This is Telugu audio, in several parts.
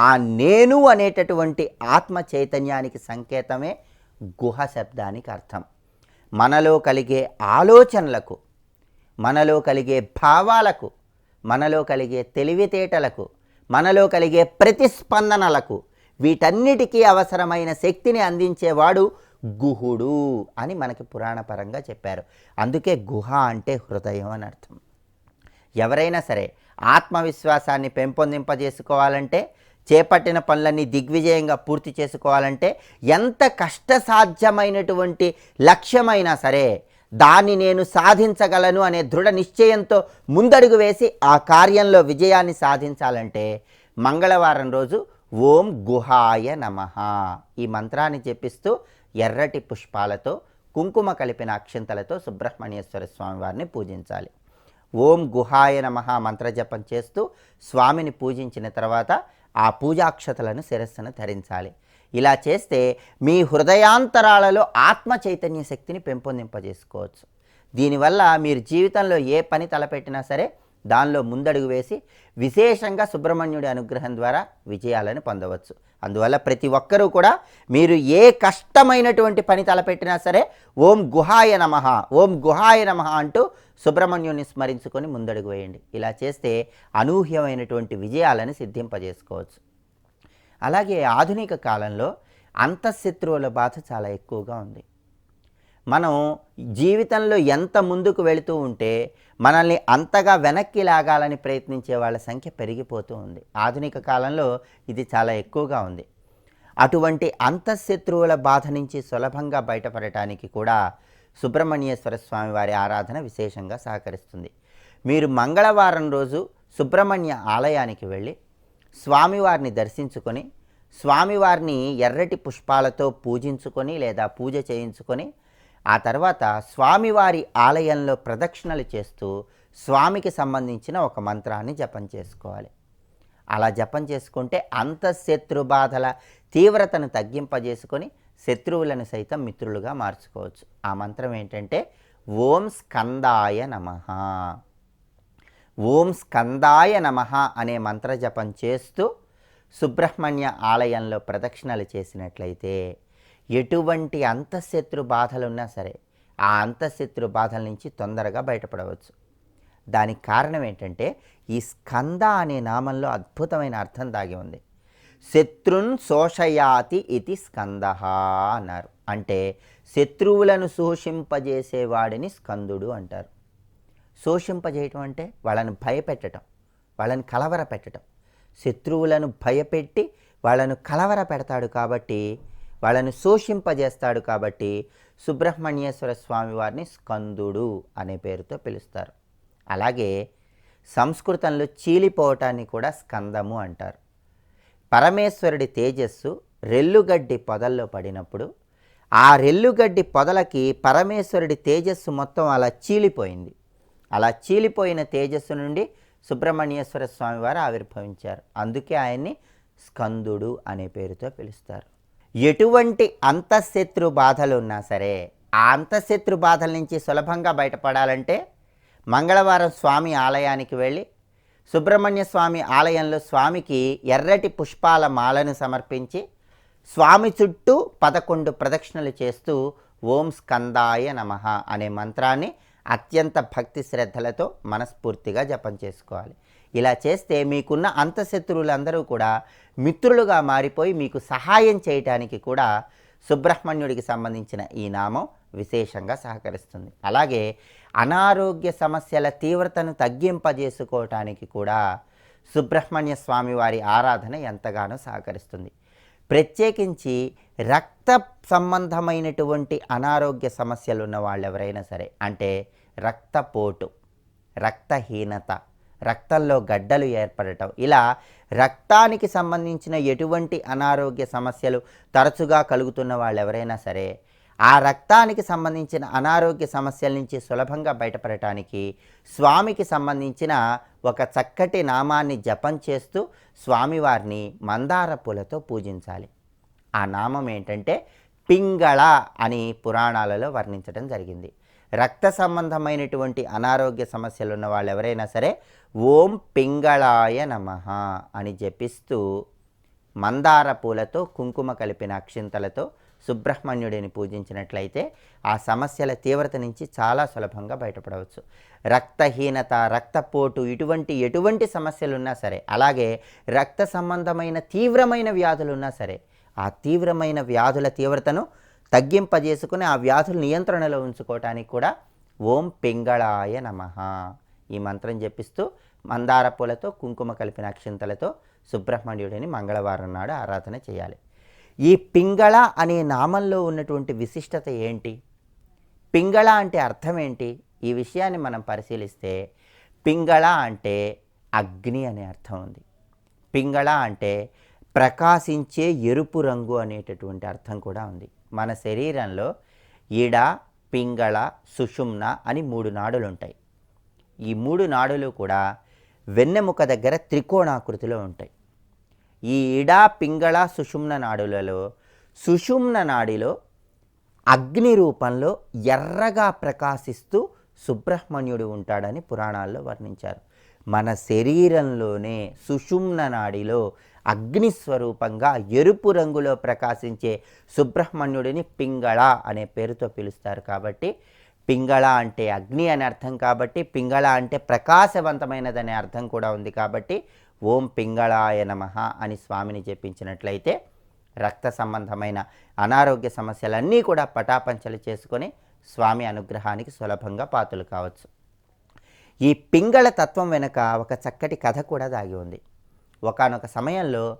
ఆ నేను అనేటటువంటి ఆత్మ చైతన్యానికి సంకేతమే గుహ శబ్దానికి అర్థం. మనలో కలిగే ఆలోచనలకు మనలో కలిగే భావాలకు మనలో కలిగే తెలివితేటలకు మనలో కలిగే ప్రతిస్పందనలకు వీటన్నిటికీ అవసరమైన శక్తిని అందించేవాడు గుహుడు అని మనకి పురాణపరంగా చెప్పారు. అందుకే గుహ అంటే హృదయం అని అర్థం. ఎవరైనా సరే ఆత్మవిశ్వాసాన్ని పెంపొందింపజేసుకోవాలంటే చేపట్టిన పనులన్నీ దిగ్విజయంగా పూర్తి చేసుకోవాలంటే ఎంత కష్టసాధ్యమైనటువంటి లక్ష్యమైనా సరే దాన్ని నేను సాధించగలను అనే దృఢ నిశ్చయంతో ముందడుగు వేసి ఆ కార్యంలో విజయాన్ని సాధించాలంటే మంగళవారం రోజు ఓం గుహాయ నమః ఈ మంత్రాన్ని చెప్పిస్తూ ఎర్రటి పుష్పాలతో కుంకుమ కలిపిన అక్షింతలతో సుబ్రహ్మణ్యేశ్వర స్వామి వారిని పూజించాలి. ఓం గుహాయ నమ మంత్రజపం చేస్తూ స్వామిని పూజించిన తర్వాత ఆ పూజాక్షతలను శిరస్సును ధరించాలి. ఇలా చేస్తే మీ హృదయాంతరాలలో ఆత్మ చైతన్య శక్తిని పెంపొందింపజేసుకోవచ్చు. దీనివల్ల మీరు జీవితంలో ఏ పని తలపెట్టినా సరే దానిలో ముందడుగు వేసి విశేషంగా సుబ్రహ్మణ్యుడి అనుగ్రహం ద్వారా విజయాలను పొందవచ్చు. అందువల్ల ప్రతి ఒక్కరూ కూడా మీరు ఏ కష్టమైనటువంటి పని తలపెట్టినా సరే ఓం గుహాయ నమః ఓం గుహాయ నమః అంటూ సుబ్రహ్మణ్యుని స్మరించుకొని ముందడుగు వేయండి. ఇలా చేస్తే అనూహ్యమైనటువంటి విజయాలను సిద్ధింపజేసుకోవచ్చు. అలాగే ఆధునిక కాలంలో అంతఃశత్రువుల బాధ చాలా ఎక్కువగా ఉంది. మనం జీవితంలో ఎంత ముందుకు వెళుతూ ఉంటే మనల్ని అంతగా వెనక్కి లాగాలని ప్రయత్నించే వాళ్ళ సంఖ్య పెరిగిపోతూ ఉంది. ఆధునిక కాలంలో ఇది చాలా ఎక్కువగా ఉంది. అటువంటి అంతఃశత్రువుల బాధ నుంచి సులభంగా బయటపడటానికి కూడా సుబ్రహ్మణ్యేశ్వర స్వామి వారి ఆరాధన విశేషంగా సహకరిస్తుంది. మీరు మంగళవారం రోజు సుబ్రహ్మణ్య ఆలయానికి వెళ్ళి స్వామివారిని దర్శించుకొని స్వామివారిని ఎర్రటి పుష్పాలతో పూజించుకొని లేదా పూజ చేయించుకొని ఆ తర్వాత స్వామివారి ఆలయంలో ప్రదక్షిణలు చేస్తూ స్వామికి సంబంధించిన ఒక మంత్రాన్ని జపం చేసుకోవాలి. అలా జపం చేసుకుంటే అంతఃశత్రు బాధల తీవ్రతను తగ్గింపజేసుకొని శత్రువులను సైతం మిత్రులుగా మార్చుకోవచ్చు. ఆ మంత్రం ఏంటంటే ఓం స్కందాయ నమః. ఓం స్కందాయ నమః అనే మంత్ర జపం చేస్తూ సుబ్రహ్మణ్య ఆలయంలో ప్రదక్షిణలు చేసినట్లయితే ఎటువంటి అంతఃశత్రు బాధలున్నా సరే ఆ అంతఃశత్రు బాధల నుంచి తొందరగా బయటపడవచ్చు. దానికి కారణం ఏంటంటే ఈ స్కంద అనే నామంలో అద్భుతమైన అర్థం దాగి ఉంది. శత్రున్ శోషయాతి ఇది స్కంద అన్నారు. అంటే శత్రువులను శోషింపజేసేవాడిని స్కందుడు అంటారు. శోషింపజేయటం అంటే వాళ్ళని భయపెట్టడం వాళ్ళని కలవర పెట్టడం శత్రువులను భయపెట్టి వాళ్ళను కలవర పెడతాడు కాబట్టి వాళ్ళను శోషింపజేస్తాడు కాబట్టి సుబ్రహ్మణ్యేశ్వర స్వామి వారిని స్కందుడు అనే పేరుతో పిలుస్తారు. అలాగే సంస్కృతంలో చీలిపోవటాన్ని కూడా స్కందము అంటారు. పరమేశ్వరుడి తేజస్సు రెల్లుగడ్డి పొదల్లో పడినప్పుడు ఆ రెల్లుగడ్డి పొదలకి పరమేశ్వరుడి తేజస్సు మొత్తం అలా చీలిపోయింది. అలా చీలిపోయిన తేజస్సు నుండి సుబ్రహ్మణ్యేశ్వర స్వామి వారు ఆవిర్భవించారు. అందుకే ఆయన్ని స్కందుడు అనే పేరుతో పిలుస్తారు. ఎటువంటి అంతఃశత్రు బాధలు ఉన్నా సరే ఆ అంతఃశత్రు బాధల నుంచి సులభంగా బయటపడాలంటే మంగళవారం స్వామి ఆలయానికి వెళ్ళి సుబ్రహ్మణ్య స్వామి ఆలయంలో స్వామికి ఎర్రటి పుష్పాల మాలను సమర్పించి స్వామి చుట్టూ పదకొండు ప్రదక్షిణలు చేస్తూ ఓం స్కందాయ నమః అనే మంత్రాన్ని అత్యంత భక్తి శ్రద్ధలతో మనస్ఫూర్తిగా జపం చేసుకోవాలి. ఇలా చేస్తే మీకున్న అంతఃశత్రువులందరూ కూడా మిత్రులుగా మారిపోయి మీకు సహాయం చేయటానికి కూడా సుబ్రహ్మణ్యుడికి సంబంధించిన ఈ నామం విశేషంగా సహకరిస్తుంది. అలాగే అనారోగ్య సమస్యల తీవ్రతను తగ్గింపజేసుకోవటానికి కూడా సుబ్రహ్మణ్య స్వామి వారి ఆరాధన ఎంతగానో సహకరిస్తుంది. ప్రత్యేకించి రక్త సంబంధమైనటువంటి అనారోగ్య సమస్యలు ఉన్న వాళ్ళు ఎవరైనా సరే అంటే రక్తపోటు రక్తహీనత రక్తంలో గడ్డలు ఏర్పడటం ఇలా రక్తానికి సంబంధించిన ఎటువంటి అనారోగ్య సమస్యలు తరచుగా కలుగుతున్న వాళ్ళు ఎవరైనా సరే ఆ రక్తానికి సంబంధించిన అనారోగ్య సమస్యల నుంచి సులభంగా బయటపడటానికి స్వామికి సంబంధించిన ఒక చక్కటి నామాన్ని జపం చేస్తూ స్వామివారిని మందార పూలతో పూజించాలి. ఆ నామం ఏంటంటే పింగళ అని పురాణాలలో వర్ణించడం జరిగింది. రక్త సంబంధమైనటువంటి అనారోగ్య సమస్యలు ఉన్న వాళ్ళు ఎవరైనా సరే ఓం పింగళాయ నమః అని జపిస్తూ మందార పూలతో కుంకుమ కలిపిన అక్షింతలతో సుబ్రహ్మణ్యుడిని పూజించినట్లయితే ఆ సమస్యల తీవ్రత నుంచి చాలా సులభంగా బయటపడవచ్చు. రక్తహీనత రక్తపోటు ఇటువంటి ఎటువంటి సమస్యలు ఉన్నా సరే అలాగే రక్త సంబంధమైన తీవ్రమైన వ్యాధులు ఉన్నా సరే ఆ తీవ్రమైన వ్యాధుల తీవ్రతను తగ్గింపజేసుకుని ఆ వ్యాధులు నియంత్రణలో ఉంచుకోవటానికి కూడా ఓం పింగళాయ నమః ఈ మంత్రం జపిస్తూ మందార పూలతో కుంకుమ కలిపిన అక్షింతలతో సుబ్రహ్మణ్యుడిని మంగళవారం నాడు ఆరాధన చేయాలి. ఈ పింగళ అనే నామంలో ఉన్నటువంటి విశిష్టత ఏంటి? పింగళ అంటే అర్థం ఏంటి? ఈ విషయాన్ని మనం పరిశీలిస్తే పింగళ అంటే అగ్ని అనే అర్థం ఉంది. పింగళ అంటే ప్రకాశించే ఎరుపు రంగు అనేటటువంటి అర్థం కూడా ఉంది. మన శరీరంలో ఈడ పింగళ సుషుమ్న అని మూడు నాడులు ఉంటాయి ఈ మూడు నాడులు కూడా వెన్నెముక దగ్గర త్రికోణాకృతిలో ఉంటాయి. ఈ ఇడ పింగళ సుషుమ్న నాడులలో సుషుమ్న నాడిలో అగ్ని రూపంలో ఎర్రగా ప్రకాశిస్తూ సుబ్రహ్మణ్యుడు ఉంటాడని పురాణాల్లో వర్ణించారు. మన శరీరంలోనే సుషుమ్న నాడిలో అగ్ని స్వరూపంగా ఎరుపు రంగులో ప్రకాశించే సుబ్రహ్మణ్యుడిని పింగళ అనే పేరుతో పిలుస్తారు కాబట్టి పింగళ అంటే అగ్ని అనే అర్థం కాబట్టి పింగళ అంటే ప్రకాశవంతమైనదనే అర్థం కూడా ఉంది కాబట్టి ఓం పింగళాయ నమ అని స్వామిని జపించినట్లయితే రక్త సంబంధమైన అనారోగ్య సమస్యలన్నీ కూడా పటాపంచలు చేసుకొని స్వామి అనుగ్రహానికి సులభంగా పాతులు కావచ్చు. ఈ పింగళ తత్వం వెనుక ఒక చక్కటి కథ కూడా దాగి ఉంది. ఒకానొక సమయంలో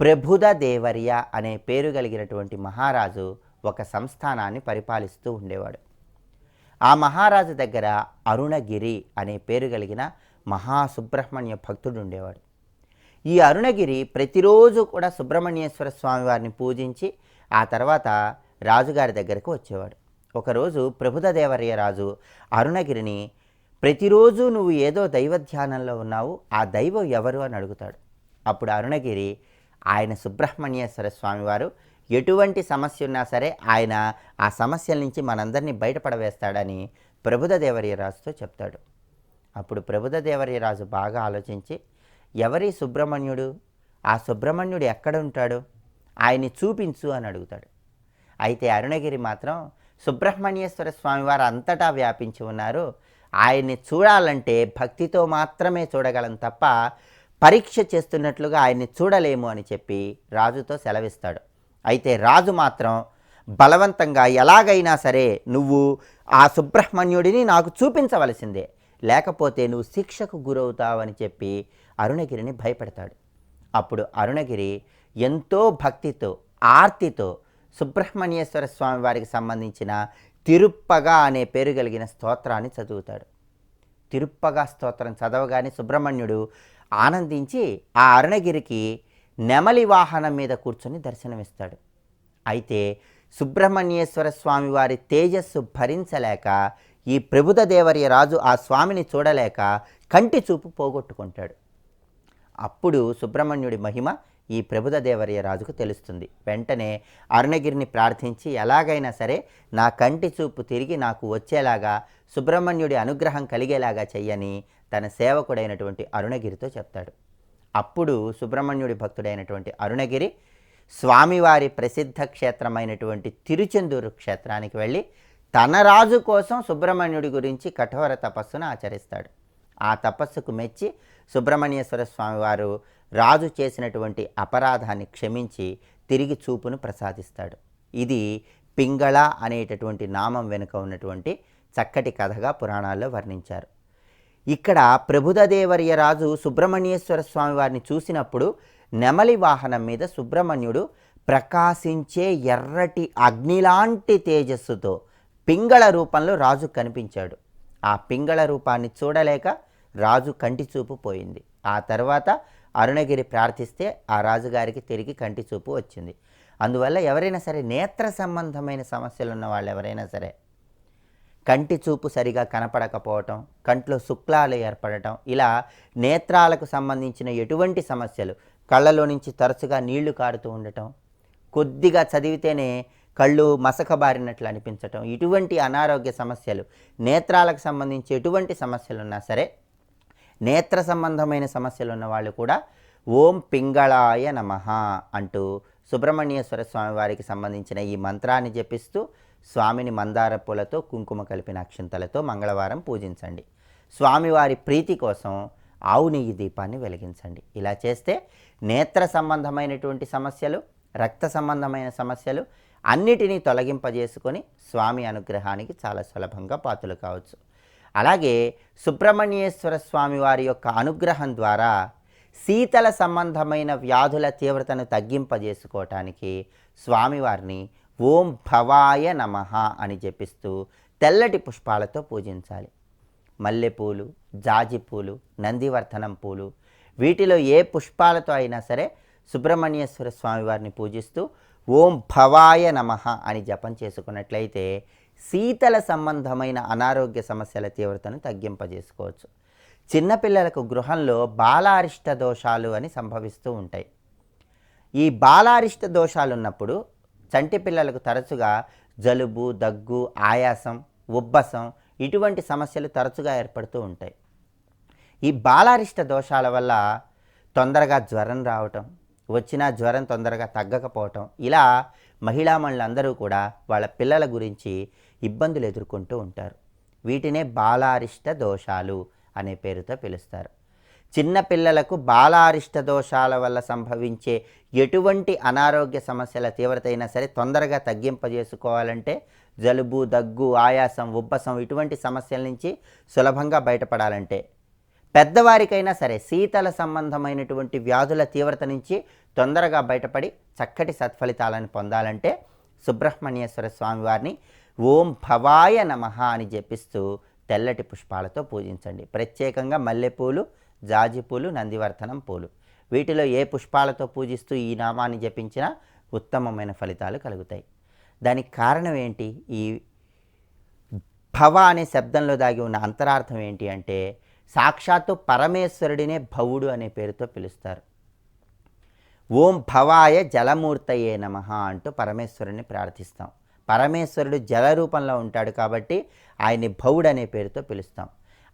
ప్రభుద దేవర్య అనే పేరు కలిగినటువంటి మహారాజు ఒక సంస్థానాన్ని పరిపాలిస్తూ ఉండేవాడు. ఆ మహారాజు దగ్గర అరుణగిరి అనే పేరు కలిగిన మహాసుబ్రహ్మణ్య భక్తుడు ఉండేవాడు. ఈ అరుణగిరి ప్రతిరోజు కూడా సుబ్రహ్మణ్యేశ్వర స్వామి వారిని పూజించి ఆ తర్వాత రాజుగారి దగ్గరకు వచ్చేవాడు. ఒకరోజు ప్రభుదదేవర్య రాజు అరుణగిరిని ప్రతిరోజు నువ్వు ఏదో దైవ ధ్యానంలో ఉన్నావు ఆ దైవం ఎవరు? అని అడుగుతాడు. అప్పుడు అరుణగిరి ఆయన సుబ్రహ్మణ్యేశ్వర స్వామివారు ఎటువంటి సమస్య ఉన్నా సరే ఆయన ఆ సమస్యల నుంచి మనందరినీ బయటపడవేస్తాడని ప్రభుదదేవర్య రాజుతో చెప్తాడు. అప్పుడు ప్రభుదదేవర్య రాజు బాగా ఆలోచించి ఎవరి సుబ్రహ్మణ్యుడు? ఆ సుబ్రహ్మణ్యుడు ఎక్కడ ఉంటాడు? ఆయన్ని చూపించు అని అడుగుతాడు. అయితే అరుణగిరి మాత్రం సుబ్రహ్మణ్యేశ్వర స్వామి వారు అంతటా వ్యాపించి ఉన్నారు. ఆయన్ని చూడాలంటే భక్తితో మాత్రమే చూడగలం తప్ప పరీక్ష చేస్తున్నట్లుగా ఆయన్ని చూడలేము అని చెప్పి రాజుతో సెలవిస్తాడు. అయితే రాజు మాత్రం బలవంతంగా ఎలాగైనా సరే నువ్వు ఆ సుబ్రహ్మణ్యుడిని నాకు చూపించవలసిందే. లేకపోతే నువ్వు శిక్షకు గురవుతావని చెప్పి అరుణగిరిని భయపెడతాడు. అప్పుడు అరుణగిరి ఎంతో భక్తితో ఆర్తితో సుబ్రహ్మణ్యేశ్వర స్వామి వారికి సంబంధించిన తిరుప్పగా అనే పేరు కలిగిన స్తోత్రాన్ని చదువుతాడు. తిరుప్పగా స్తోత్రం చదవగానే సుబ్రహ్మణ్యుడు ఆనందించి ఆ అరుణగిరికి నెమలి వాహనం మీద కూర్చొని దర్శనమిస్తాడు. అయితే సుబ్రహ్మణ్యేశ్వర స్వామి వారి తేజస్సు భరించలేక ఈ ప్రభుద దేవర్య రాజు ఆ స్వామిని చూడలేక కంటి చూపు పోగొట్టుకుంటాడు. అప్పుడు సుబ్రహ్మణ్యుడి మహిమ ఈ ప్రభుదదేవరయ్య రాజుకు తెలుస్తుంది. వెంటనే అరుణగిరిని ప్రార్థించి ఎలాగైనా సరే నా కంటి చూపు తిరిగి నాకు వచ్చేలాగా సుబ్రహ్మణ్యుడి అనుగ్రహం కలిగేలాగా చెయ్యని తన సేవకుడైనటువంటి అరుణగిరితో చెప్తాడు. అప్పుడు సుబ్రహ్మణ్యుడి భక్తుడైనటువంటి అరుణగిరి స్వామివారి ప్రసిద్ధ క్షేత్రమైనటువంటి తిరుచెందూరు క్షేత్రానికి వెళ్ళి తన రాజు కోసం సుబ్రహ్మణ్యుడి గురించి కఠోర తపస్సును ఆచరిస్తాడు. ఆ తపస్సుకు మెచ్చి సుబ్రహ్మణ్యేశ్వర స్వామివారు రాజు చేసినటువంటి అపరాధాన్ని క్షమించి తిరిగి చూపును ప్రసాదిస్తాడు. ఇది పింగళ అనేటటువంటి నామం వెనుక ఉన్నటువంటి చక్కటి కథగా పురాణాల్లో వర్ణించారు. ఇక్కడ ప్రభుదదేవర్య రాజు సుబ్రహ్మణ్యేశ్వర స్వామి వారిని చూసినప్పుడు నెమలి వాహనం మీద సుబ్రహ్మణ్యుడు ప్రకాశించే ఎర్రటి అగ్నిలాంటి తేజస్సుతో పింగళ రూపంలో రాజు కనిపించాడు. ఆ పింగళ రూపాన్ని చూడలేక రాజు కంటి చూపు పోయింది. ఆ తర్వాత అరుణగిరి ప్రార్థిస్తే ఆ రాజుగారికి తిరిగి కంటి చూపు వచ్చింది. అందువల్ల ఎవరైనా సరే నేత్ర సంబంధమైన సమస్యలు ఉన్న వాళ్ళు ఎవరైనా సరే కంటి చూపు సరిగా కనపడకపోవటం కంట్లో శుక్లాలు ఏర్పడటం ఇలా నేత్రాలకు సంబంధించిన ఎటువంటి సమస్యలు కళ్ళలో నుంచి తరచుగా నీళ్ళు కారుతూ ఉండటం కొద్దిగా చదివితేనే కళ్ళు మసకబారినట్లు అనిపించటం ఇటువంటి అనారోగ్య సమస్యలు నేత్రాలకు సంబంధించి ఎటువంటి సమస్యలున్నా సరే నేత్ర సంబంధమైన సమస్యలు ఉన్న వాళ్ళు కూడా ఓం పింగళాయ నమ అంటూ సుబ్రహ్మణ్యేశ్వర స్వామి వారికి సంబంధించిన ఈ మంత్రాన్ని జపిస్తూ స్వామిని మందార పూలతో కుంకుమ కలిపిన అక్షంతలతో మంగళవారం పూజించండి. స్వామివారి ప్రీతి కోసం ఆవు నెయ్యి దీపాన్ని వెలిగించండి. ఇలా చేస్తే నేత్ర సంబంధమైనటువంటి సమస్యలు రక్త సంబంధమైన సమస్యలు అన్నిటినీ తొలగింపజేసుకొని స్వామి అనుగ్రహానికి చాలా సులభంగా పాత్రలు కావచ్చు. అలాగే సుబ్రహ్మణ్యేశ్వర స్వామి వారి యొక్క అనుగ్రహం ద్వారా శీతల సంబంధమైన వ్యాధుల తీవ్రతను తగ్గింపజేసుకోవటానికి స్వామివారిని ఓం భవాయ నమ అని జపిస్తూ తెల్లటి పుష్పాలతో పూజించాలి. మల్లెపూలు జాజి పూలు నందివర్ధనం పూలు వీటిలో ఏ పుష్పాలతో అయినా సరే సుబ్రహ్మణ్యేశ్వర స్వామివారిని పూజిస్తూ ఓం భవాయ నమ అని జపం చేసుకున్నట్లయితే శీతల సంబంధమైన అనారోగ్య సమస్యల తీవ్రతను తగ్గింపజేసుకోవచ్చు. చిన్నపిల్లలకు గృహంలో బాలారిష్ట దోషాలు అని సంభవిస్తూ ఉంటాయి. ఈ బాలారిష్ట దోషాలు ఉన్నప్పుడు చంటి పిల్లలకు తరచుగా జలుబు దగ్గు ఆయాసం ఉబ్బసం ఇటువంటి సమస్యలు తరచుగా ఏర్పడుతూ ఉంటాయి. ఈ బాలారిష్ట దోషాల వల్ల తొందరగా జ్వరం రావటం వచ్చిన జ్వరం తొందరగా తగ్గకపోవటం ఇలా మహిళామణులందరూ కూడా వాళ్ళ పిల్లల గురించి ఇబ్బందులు ఎదుర్కొంటూ ఉంటారు. వీటినే బాలారిష్ట దోషాలు అనే పేరుతో పిలుస్తారు. చిన్నపిల్లలకు బాలారిష్ట దోషాల వల్ల సంభవించే ఎటువంటి అనారోగ్య సమస్యల తీవ్రత అయినా సరే తొందరగా తగ్గింపజేసుకోవాలంటే జలుబు దగ్గు ఆయాసం ఉబ్బసం ఇటువంటి సమస్యల నుంచి సులభంగా బయటపడాలంటే. పెద్దవారికైనా సరే శీతల సంబంధమైనటువంటి వ్యాధుల తీవ్రత నుంచి తొందరగా బయటపడి చక్కటి సత్ఫలితాలను పొందాలంటే సుబ్రహ్మణ్యేశ్వర స్వామివారిని ఓం భవాయ నమ అని జపిస్తూ తెల్లటి పుష్పాలతో పూజించండి. ప్రత్యేకంగా మల్లెపూలు జాజిపూలు నందివర్ధనం పూలు. వీటిలో ఏ పుష్పాలతో పూజిస్తూ ఈ నామాన్ని జపించినా ఉత్తమమైన ఫలితాలు కలుగుతాయి. దానికి కారణం ఏంటి? ఈ భవ అనే శబ్దంలో దాగి ఉన్న అంతరార్థం ఏంటి అంటే సాక్షాత్తు పరమేశ్వరుడినే భవుడు అనే పేరుతో పిలుస్తారు. ఓం భవాయ జలమూర్తయే నమ అంటూ పరమేశ్వరుని ప్రార్థిస్తాం. పరమేశ్వరుడు జల రూపంలో ఉంటాడు కాబట్టి ఆయన్ని భవుడు అనే పేరుతో పిలుస్తాం.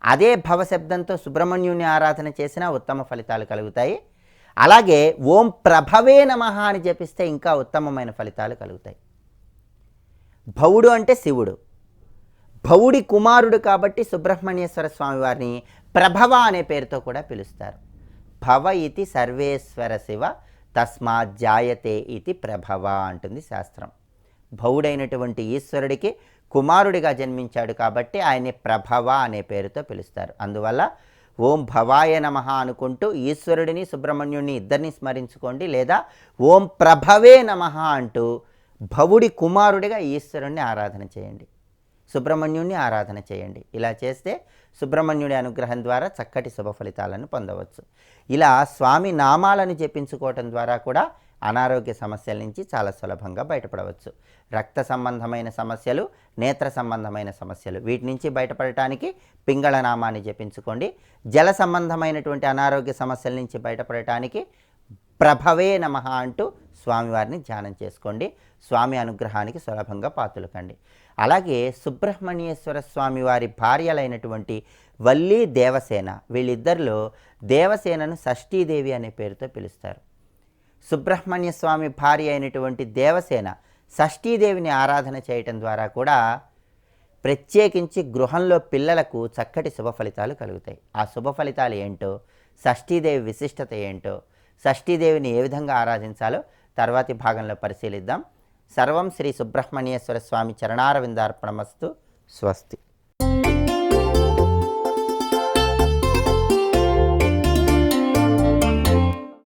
అదే భవ శబ్దంతో సుబ్రహ్మణ్యుని ఆరాధన చేసినా ఉత్తమ ఫలితాలు కలుగుతాయి. అలాగే ఓం ప్రభవే నమ అని జపిస్తే ఇంకా ఉత్తమమైన ఫలితాలు కలుగుతాయి. భవుడు అంటే శివుడు. భవుడి కుమారుడు కాబట్టి సుబ్రహ్మణ్యేశ్వర స్వామి వారిని ప్రభవ అనే పేరుతో కూడా పిలుస్తారు. భవ ఇది సర్వేశ్వర శివ తస్మాత్ జాయతే ఇది ప్రభవ అంటుంది శాస్త్రం. భవుడైనటువంటి ఈశ్వరుడికి కుమారుడిగా జన్మించాడు కాబట్టి ఆయన్ని ప్రభవ అనే పేరుతో పిలుస్తారు. అందువల్ల ఓం భవాయ నమ అనుకుంటూ ఈశ్వరుడిని సుబ్రహ్మణ్యుడిని ఇద్దరిని స్మరించుకోండి లేదా ఓం ప్రభవే నమ అంటూ భవుడి కుమారుడిగా ఈశ్వరుణ్ణి ఆరాధన చేయండి. సుబ్రహ్మణ్యుడిని ఆరాధన చేయండి. ఇలా చేస్తే సుబ్రహ్మణ్యుడి అనుగ్రహం ద్వారా చక్కటి శుభ ఫలితాలను పొందవచ్చు. ఇలా స్వామి నామాలను జపించుకోవటం ద్వారా కూడా అనారోగ్య సమస్యల నుంచి చాలా సులభంగా బయటపడవచ్చు. రక్త సంబంధమైన సమస్యలు నేత్ర సంబంధమైన సమస్యలు. వీటి నుంచి బయటపడటానికి పింగళ నామాన్ని జపించుకోండి. జల సంబంధమైనటువంటి అనారోగ్య సమస్యల నుంచి బయటపడటానికి ప్రభవే నమ అంటూ స్వామివారిని ధ్యానం చేసుకోండి. స్వామి అనుగ్రహానికి సులభంగా పాతులకండి. అలాగే సుబ్రహ్మణ్యేశ్వర స్వామి వారి భార్యలైనటువంటి వల్లి దేవసేన వీళ్ళిద్దరిలో దేవసేనను షష్ఠీదేవి అనే పేరుతో పిలుస్తారు. సుబ్రహ్మణ్య స్వామి భార్య అయినటువంటి దేవసేన షష్ఠీదేవిని ఆరాధన చేయటం ద్వారా కూడా ప్రత్యేకించి గృహంలో పిల్లలకు చక్కటి శుభ ఫలితాలు కలుగుతాయి. ఆ శుభ ఫలితాలు ఏంటో షష్ఠీదేవి విశిష్టత ఏంటో షష్ఠీదేవిని ఏ విధంగా ఆరాధించాలో తర్వాతి భాగంలో పరిశీలిద్దాం. సర్వం శ్రీ సుబ్రహ్మణ్యేశ్వర స్వామి చరణారవిందార్పణమస్తు. స్వస్తి.